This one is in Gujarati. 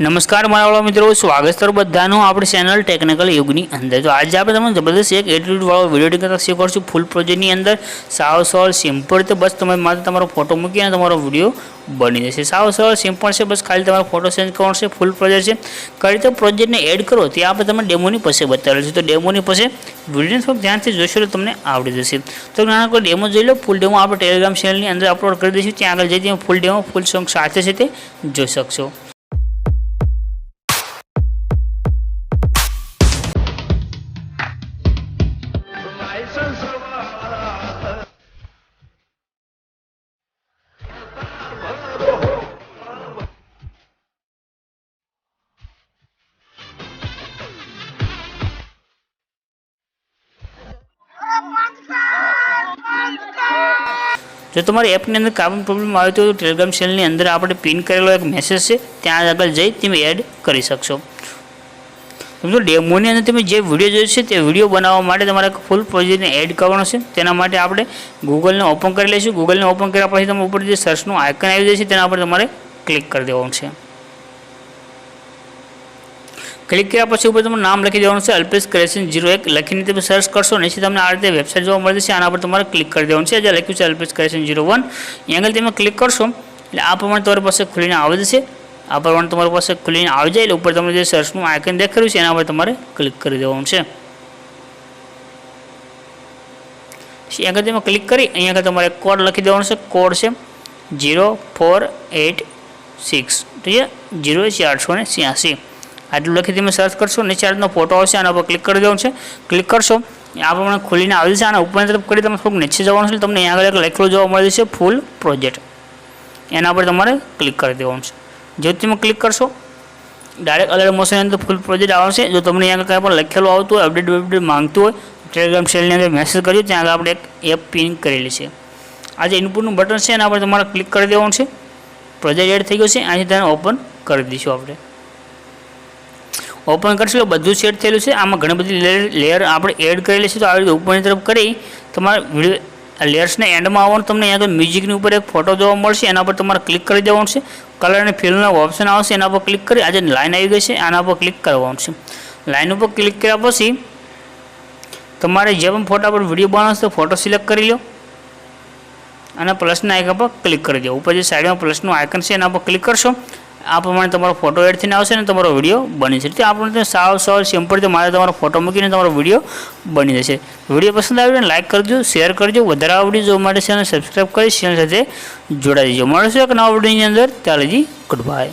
નમસ્કાર, મારા મિત્રો. સ્વાગત છે બધાનું આપણી ચેનલ ટેકનિકલ યુગની અંદર. તો આજે આપણે તમને જબરદસ્ત એક એટીટ્યુડ વાળો વીડિયો કરતા શીખવાડશું ફૂલ પ્રોજેક્ટની અંદર. સાવ સરળ સિમ્પલ તો બસ તમે માત્ર તમારો ફોટો મૂકી અને તમારો વીડિયો બની જશે. સાવ સરળ સિમ્પલ છે, બસ ખાલી તમારો ફોટો સેન્ડ કરવાનો છે ફૂલ પ્રોજેક્ટ છે. કઈ રીતે પ્રોજેક્ટને એડ કરો તે આપણે તમે ડેમોની પાસે બતાવેલું છે. તો ડેમોની પાસે વીડિયો થોડુંક ધ્યાનથી જોશો તો તમને આવડી જશે. તો નાના કોઈ ડેમો જોઈ લો. ફૂલ ડેમો આપણે ટેલિગ્રામ ચેનલની અંદર અપલોડ કરી દઈશું. ત્યાં આગળ જઈ ફૂલ ડેમો ફૂલ સોંગ સાથે છે તે જોઈ શકશો. જો તમારી એપની અંદર કામ પ્રોબ્લેમ આવે તો ટેલિગ્રામ ચેનલની અંદર આપણે પિન કરેલો એક મેસેજ છે, ત્યાં આગળ જઈ તમે એડ કરી શકશો. સમજો ડેમોની અંદર તમે જે વીડિયો જોયો છે તે વીડિયો બનાવવા માટે તમારે ફૂલ પ્રોજેક્ટને એડ કરવાનો છે. તેના માટે આપણે ગૂગલને ઓપન કરી લઈશું. ગૂગલને ઓપન કર્યા પછી તમે ઉપર જે સર્ચનું આઇકન આવી જાય છે, તેના પર તમારે ક્લિક કરી દેવાનું છે. ક્લિક કર્યા પછી ઉપર તમારું નામ લખી દેવાનું છે. અલ્પેશ ક્રેશન જીરો એક. લખીને તમે સર્ચ કરશો, નીચે તમને આ રીતે વેબસાઇટ જોવા મળે છે. આના પર તમારે ક્લિક કરી દેવાનું છે. જે લખ્યું છે Alpesh creation zero one angle તમે ક્લિક કરશો, એટલે આ પ્રમાણે તમારી પાસે ખુલીને આવે જશે. આ પ્રમાણે તમારી પાસે ખુલીને આવી જાય એટલે ઉપર તમને જે સર્ચનું આઇકન દેખાડ્યું છે, એના પર તમારે ક્લિક કરી દેવાનું છે. પછી તમે ક્લિક કરી, અહીંયા આગળ તમારે કોડ લખી દેવાનો છે. કોડ છે જીરો ફોર એટ સિક્સ ઠીક છે જીરો ચારસો ને છ્યાસી આટલું લખી તમે સર્ચ કરશો, નીચે આજનો ફોટો આવશે, આના પર ક્લિક કરી દેવાનું છે. ક્લિક કરશો, આ પ્રમાણે ખોલીને આવી જશે, આના ઉપરની તરફ કરી તમે થોડુંક નીચે જવાનું છે તમને અહીંયા આગળ એક લખેલું જોવા મળે છે ફૂલ પ્રોજેક્ટ એના પર તમારે ક્લિક કરી દેવાનું છે. જો તમે ક્લિક કરશો ડાયરેક્ટ અલર્ટ મોશનની અંદર ફૂલ પ્રોજેક્ટ આવશે. જો તમને અહીંયા કંઈ પણ લખેલું આવતું હોય અપડેટ અપડેટ માંગતું હોય ટેલિગ્રામ ચેનલની અંદર મેસેજ કર્યો ત્યાં આગળ આપણે એક એપ પિન કરેલી છે. આ જે ઇનપુટનું બટન છે એના પર તમારે ક્લિક કરી દેવાનું છે. પ્રોજેક્ટ એડ થઈ ગયો છે, અહીંથી તેને ઓપન કરી દઈશું આપણે. ઓપન કરશો એટલે બધું સેટ થયેલું છે. આમાં ઘણી બધી લેયર આપણે એડ કરેલી છે. તો આવી રીતે ઉપરની તરફ કરી તમારે વીડિયો લેયર્સને એન્ડમાં આવવાનું તમને અહીંયા આગળ મ્યુઝિકની ઉપર એક ફોટો જોવા મળશે, એના પર તમારે ક્લિક કરી દેવાનું છે. કલર અને ફિલનો ઓપ્શન આવશે, એના પર ક્લિક કરી આજે લાઇન આવી ગઈ છે, આના પર ક્લિક કરવાનું છે. લાઇન ઉપર ક્લિક કર્યા પછી તમારે જે પણ ફોટા પર વીડિયો બનાવશે તો ફોટો સિલેક્ટ કરી લો. અને પ્લસના આઇકન પર ક્લિક કરી દો ઉપર જે સાઈડમાં પ્લસનું આઇકન છે, એના પર ક્લિક કરશો. આ પ્રમાણે તમારો ફોટો એડ થઈને આવશે ને તમારો વીડિયો બની જશે. આ પ્રમાણે સાવ સાવ સિમ્પલ રીતે મારે તમારો ફોટો મૂકીને તમારો વીડિયો બની જશે. વીડિયો પસંદ આવ્યો લાઇક કરજો શેર કરજો, વધારે આવડી જોવા માટે ચેનલ સબસ્ક્રાઈબ કરી ચેનલ સાથે જોડાઈ દેજો મળશે એક નવા વિડીયોની અંદર. ત્યારે જી ગુડ બાય